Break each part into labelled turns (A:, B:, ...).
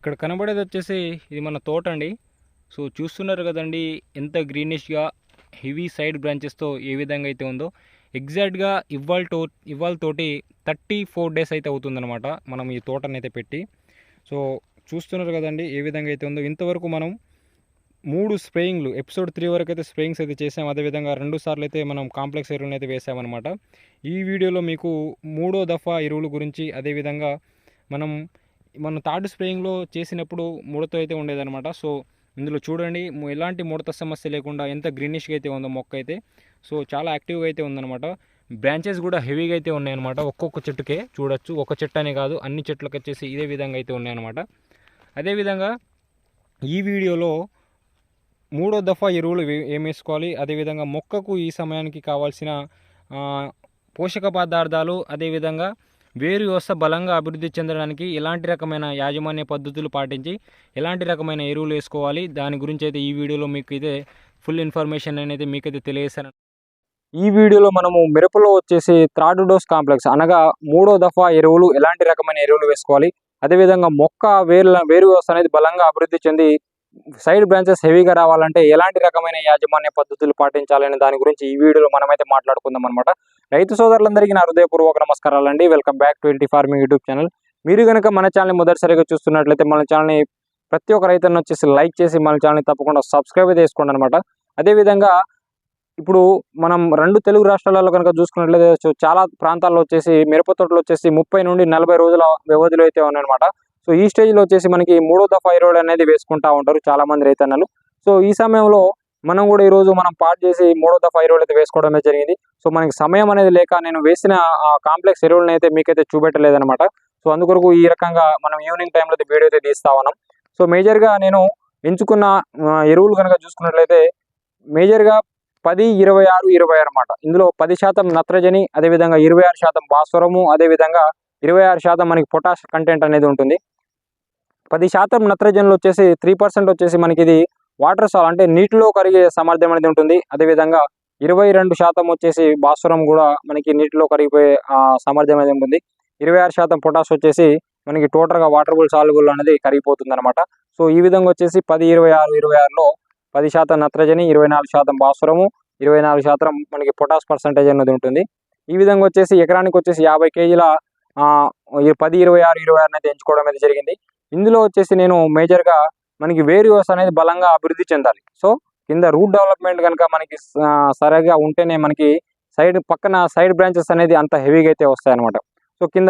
A: ఇక్కడ కనబడేది వచ్చేసి ఇది మన తోట అండి. సో చూస్తున్నారు కదండి ఎంత గ్రీనిష్గా హెవీ సైడ్ బ్రాంచెస్తో ఏ విధంగా అయితే ఉందో. ఎగ్జాక్ట్గా ఇవాళ తో ఇవాళ తోటి థర్టీ ఫోర్ డేస్ అయితే అవుతుందన్నమాట మనం ఈ తోటని అయితే పెట్టి. సో చూస్తున్నారు కదండి ఏ విధంగా అయితే ఉందో. ఇంతవరకు మనం మూడు స్ప్రేయింగ్లు ఎపిసోడ్ త్రీ వరకు అయితే స్ప్రేయింగ్స్ అయితే చేసాం. అదేవిధంగా రెండు సార్లు అయితే మనం కాంప్లెక్స్ ఎరువులను అయితే వేసామన్నమాట. ఈ వీడియోలో మీకు మూడో దఫా ఎరువుల గురించి అదేవిధంగా మనం మనం థర్డ్ స్ప్రేయింగ్లో చేసినప్పుడు ముడత అయితే ఉండేదన్నమాట. సో ఇందులో చూడండి ఎలాంటి ముడత సమస్య లేకుండా ఎంత గ్రీనిష్గా అయితే ఉందో మొక్క అయితే. సో చాలా యాక్టివ్గా అయితే ఉందన్నమాట. బ్రాంచెస్ కూడా హెవీగా అయితే ఉన్నాయన్నమాట. ఒక్కొక్క చెట్టుకే చూడొచ్చు. ఒక చెట్టు అనే కాదు అన్ని చెట్లకు వచ్చేసి ఇదే విధంగా అయితే ఉన్నాయన్నమాట. అదేవిధంగా ఈ వీడియోలో మూడో దఫా ఎరువులు వే- ఏం వేసుకోవాలి? అదేవిధంగా మొక్కకు ఈ సమయానికి కావాల్సిన పోషక పదార్థాలు అదేవిధంగా వేరు వ్యవస్థ బలంగా అభివృద్ధి చెందడానికి ఎలాంటి రకమైన యాజమాన్య పద్ధతులు పాటించి ఎలాంటి రకమైన ఎరువులు వేసుకోవాలి. దాని గురించి అయితే ఈ వీడియోలో మీకు అయితే ఫుల్ ఇన్ఫర్మేషన్ అనేది మీకైతే తెలియజేశాను. ఈ వీడియోలో మనము మిరపలో వచ్చేసి థర్డ్ డోస్ కాంప్లెక్స్ అనగా మూడో దఫా ఎరువులు ఎలాంటి రకమైన ఎరువులు వేసుకోవాలి. అదేవిధంగా మొక్క వేరు వేరు వ్యవస్థ అనేది బలంగా అభివృద్ధి చెంది సైడ్ బ్రాంచెస్ హెవీగా రావాలంటే ఎలాంటి రకమైన యాజమాన్య పద్ధతులు పాటించాలనే దాని గురించి ఈ వీడియోలో మనమైతే మాట్లాడుకుందాం అనమాట రైతు సోదరులందరికీ నా హృదయపూర్వక నమస్కారాలు అండి welcome back to LT farming YouTube channel మీరు కనుక మన ఛానల్ని మొదటిసారిగా చూస్తున్నట్లయితే మన ఛానల్ని ప్రతి ఒక్క రైతులను వచ్చేసి లైక్ చేసి మన ఛానల్ని తప్పకుండా సబ్స్క్రైబ్ చేసుకోండి అనమాట అదేవిధంగా ఇప్పుడు మనం రెండు తెలుగు రాష్ట్రాలలో కనుక చూసుకున్నట్లయితే చాలా ప్రాంతాల్లో వచ్చేసి మిరప తోటలు వచ్చేసి ముప్పై నుండి నలభై రోజుల వ్యవధిలో అయితే ఉన్నాయన్నమాట. సో ఈ స్టేజ్లో వచ్చేసి మనకి మూడో దఫా ఎరువులు అనేది వేసుకుంటా ఉంటారు చాలా మంది రైతన్నలు. సో ఈ సమయంలో మనం కూడా ఈ రోజు మనం పాటు చేసి మూడో దఫా ఎరువులు అయితే వేసుకోవడమే జరిగింది. సో మనకి సమయం అనేది లేక నేను వేసిన ఆ కాంప్లెక్స్ ఎరువులను అయితే మీకైతే చూపెట్టలేదనమాట సో అందుకొరకు ఈ రకంగా మనం ఈవినింగ్ టైంలో అయితే వీడియో అయితే తీస్తా ఉన్నాం. సో మేజర్గా నేను ఎంచుకున్న ఎరువులు కనుక చూసుకున్నట్లయితే మేజర్గా పది ఇరవై ఆరు ఇరవై అనమాట ఇందులో పది శాతం నత్రజని అదేవిధంగా ఇరవై ఆరు శాతం భాస్వరము అదేవిధంగా ఇరవై ఆరు శాతం మనకి పొటాష్ కంటెంట్ అనేది ఉంటుంది. పది శాతం నత్రజనులు వచ్చేసి త్రీ పర్సెంట్ వచ్చేసి మనకి ఇది వాటర్ సాల్ అంటే నీటిలో కరిగే సామర్థ్యం అనేది ఉంటుంది. అదేవిధంగా ఇరవై రెండు శాతం వచ్చేసి భాస్వరం కూడా మనకి నీటిలో కరిగిపోయే ఆ, సామర్థ్యం అనేది ఉంటుంది. ఇరవై ఆరు శాతం పొటాష్ వచ్చేసి మనకి టోటల్గా వాటర్ బుల్ సాల్బుల్ అనేది కరిగిపోతుంది అనమాట సో ఈ విధంగా వచ్చేసి పది ఇరవై ఆరు ఇరవై ఆరులో పది శాతం నత్రజని ఇరవై నాలుగు శాతం భాస్వరము ఇరవై నాలుగు శాతం మనకి పొటాష్ పర్సంటేజ్ అనేది ఉంటుంది. ఈ విధంగా వచ్చేసి ఎకరానికి వచ్చేసి యాభై కేజీల ఆ, పది ఇరవై ఆరు ఇరవై ఆరు అనేది ఎంచుకోవడం అనేది జరిగింది. ఇందులో వచ్చేసి నేను మేజర్గా మనకి వేరు వ్యవస్థ అనేది బలంగా అభివృద్ధి చెందాలి. సో కింద రూట్ డెవలప్మెంట్ కనుక మనకి సరిగా ఉంటేనే మనకి సైడ్ పక్కన సైడ్ బ్రాంచెస్ అనేది అంత హెవీగా అయితే వస్తాయన్నమాట. సో కింద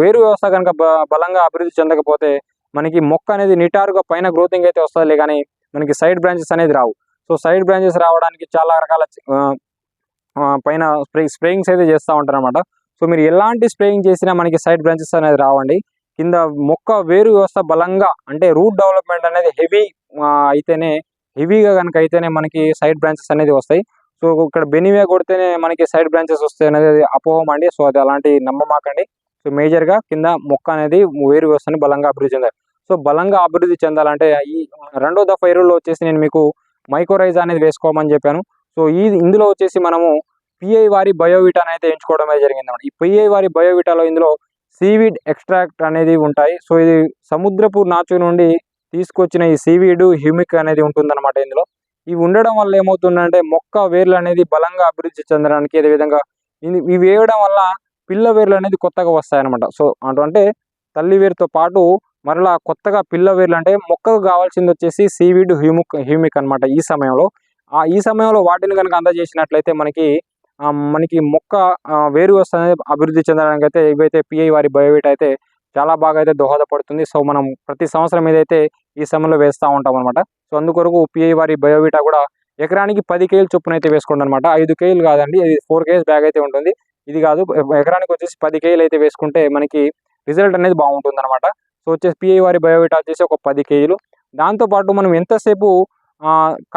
A: వేరు వ్యవస్థ కనుక బలంగా అభివృద్ధి చెందకపోతే మనకి మొక్క అనేది నిటారుగా పైన గ్రోతింగ్ అయితే వస్తుంది కానీ మనకి సైడ్ బ్రాంచెస్ అనేది రావు. సో సైడ్ బ్రాంచెస్ రావడానికి చాలా రకాల పైన స్ప్రే స్ప్రేయింగ్స్ అయితే చేస్తూ ఉంటారు అనమాట సో మీరు ఎలాంటి స్ప్రేయింగ్ చేసినా మనకి సైడ్ బ్రాంచెస్ అనేది రావండి. కింద మొక్క వేరు వ్యవస్థ బలంగా అంటే రూట్ డెవలప్మెంట్ అనేది హెవీ అయితేనే హెవీగా కనుక అయితేనే మనకి సైడ్ బ్రాంచెస్ అనేది వస్తాయి. సో ఇక్కడ బెనివే కొడితేనే మనకి సైడ్ బ్రాంచెస్ వస్తాయి అనేది అపోహం అండి. సో అది అలాంటి నమ్మమాకండి. సో మేజర్గా కింద మొక్క అనేది వేరు వ్యవస్థని బలంగా అభివృద్ధి చెందాలి. సో బలంగా అభివృద్ధి చెందాలంటే ఈ రెండో దఫా ఎరువులో వచ్చేసి నేను మీకు మైక్రోరైజ్ అనేది వేసుకోమని చెప్పాను. సో ఈ ఇందులో వచ్చేసి మనము పిఐ వారి బయోవిటాని అయితే ఎంచుకోవడమే అయితే జరిగింది ఈ పిఐ వారి బయోవిటాలో ఇందులో సీవీడ్ ఎక్స్ట్రాక్ట్ అనేది ఉంటాయి. సో ఇది సముద్రపు నాచు నుండి తీసుకొచ్చిన ఈ సీవీడ్ హ్యూమిక్ అనేది ఉంటుందన్నమాట ఇందులో. ఇవి ఉండడం వల్ల ఏమవుతుందంటే మొక్క వేర్లు అనేది బలంగా అభివృద్ధి చెందడానికి అదేవిధంగా ఇవి వేయడం వల్ల పిల్ల వేర్లు అనేది కొత్తగా వస్తాయన్నమాట. సో అంటే తల్లి వేరుతో పాటు మరలా కొత్తగా పిల్ల వేర్లు అంటే మొక్కకు కావాల్సింది వచ్చేసి సీవీడ్ హ్యూమిక్ హ్యూమిక్ అన్నమాట ఈ సమయంలో. ఆ ఈ సమయంలో వాటిని కనుక అందజేసినట్లయితే మనకి మనకి మొక్క వేరు వ్యవస్థ అనేది అభివృద్ధి చెందడానికి అయితే ఇవైతే పిఐ వారి బయోవేట్ అయితే చాలా బాగా అయితే దోహదపడుతుంది. సో మనం ప్రతి సంవత్సరం ఏదైతే ఈ సమయంలో వేస్తూ ఉంటాం అనమాట సో అందుకొరకు పిఐ వారి బయోవిటా కూడా ఎకరానికి పది కేజీలు చొప్పున అయితే వేసుకోండి అనమాట ఐదు కేజీలు కాదండి ఇది ఫోర్ కేజీ బ్యాగ్ అయితే ఉంటుంది. ఇది కాదు ఎకరానికి వచ్చేసి పది కేజీలు అయితే వేసుకుంటే మనకి రిజల్ట్ అనేది బాగుంటుంది అనమాట సో వచ్చేసి పిఐ వారి బయోవిటా వచ్చేసి ఒక పది కేజీలు. దాంతోపాటు మనం ఎంతసేపు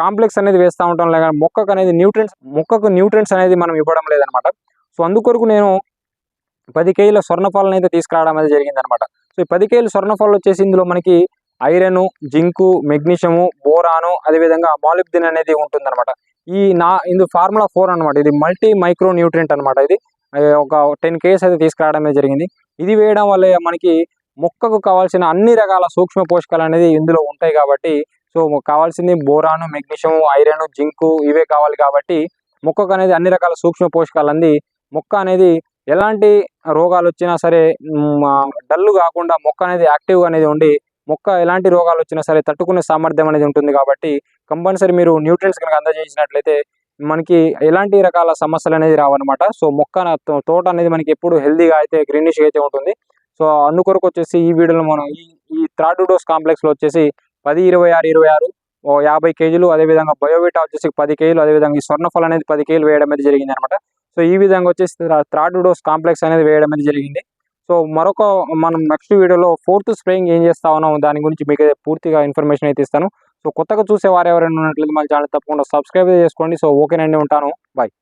A: కాంప్లెక్స్ అనేది వేస్తూ ఉంటాం లేక మొక్కకు అనేది న్యూట్రియన్స్ మొక్కకు న్యూట్రియన్స్ అనేది మనం ఇవ్వడం లేదనమాట. సో అందుకొరకు నేను పది కేజీల స్వర్ణఫాలను అయితే తీసుకురావడం అనేది జరిగింది అనమాట సో ఈ పది కేజీల స్వర్ణఫాలు వచ్చేసి ఇందులో మనకి ఐరన్ జింకు మెగ్నీషియము బోరాను అదేవిధంగా మాలిబ్దిన్ అనేది ఉంటుందన్నమాట ఈ నా ఇందు ఫార్ములా ఫోర్ అనమాట. ఇది మల్టీ మైక్రో న్యూట్రియంట్ అనమాట ఇది. ఒక టెన్ కేజీస్ అయితే తీసుకురావడమే జరిగింది. ఇది వేయడం వల్ల మనకి
B: మొక్కకు కావాల్సిన అన్ని రకాల సూక్ష్మ పోషకాలు అనేది ఇందులో ఉంటాయి కాబట్టి సో కావాల్సింది బోరాను మెగ్నీషియం ఐరన్ జింకు ఇవే కావాలి కాబట్టి మొక్కకు అనేది అన్ని రకాల సూక్ష్మ పోషకాలు అంది మొక్క అనేది ఎలాంటి రోగాలు వచ్చినా సరే డల్లు కాకుండా మొక్క అనేది యాక్టివ్ అనేది ఉండి మొక్క ఎలాంటి రోగాలు వచ్చినా సరే తట్టుకునే సామర్థ్యం అనేది ఉంటుంది కాబట్టి కంపల్సరీ మీరు న్యూట్రియన్స్ కనుక అందజేసినట్లయితే మనకి ఎలాంటి రకాల సమస్యలు అనేది రావన్నమాట. సో మొక్క నా- తో- తోట అనేది మనకి ఎప్పుడు హెల్దీగా అయితే గ్రీనిష్గా అయితే ఉంటుంది. సో అందుకొరకు వచ్చేసి ఈ వీడియోలో మనం ఈ ఈ థర్డ్ డోస్ కాంప్లెక్స్లో వచ్చేసి పది ఇరవై ఆరు ఇరవై ఆరు ఓ యాభై కేజీలు అదేవిధంగా బయోవిటా వచ్చేసి పది కేజీలు అదేవిధంగా ఈ స్వర్ణఫల్ అనేది పది కేజీలు వేయడం అనేది జరిగింది అనమాట సో ఈ విధంగా వచ్చేసి థర్డ్ డోస్ కాంప్లెక్స్ అనేది వేయడం అనేది జరిగింది. సో మరొక మనం నెక్స్ట్ వీడియోలో ఫోర్త్ స్ప్రేయింగ్ ఏం చేస్తా ఉన్నాం దాని గురించి మీకు పూర్తిగా ఇన్ఫర్మేషన్ అయితే ఇస్తాను. సో కొత్తగా చూసే వారు ఎవరైనా ఉన్నట్లయితే మన ఛానల్ తప్పకుండా సబ్స్క్రైబ్ చేసుకోండి. సో ఓకేనండి ఉంటాను. బాయ్.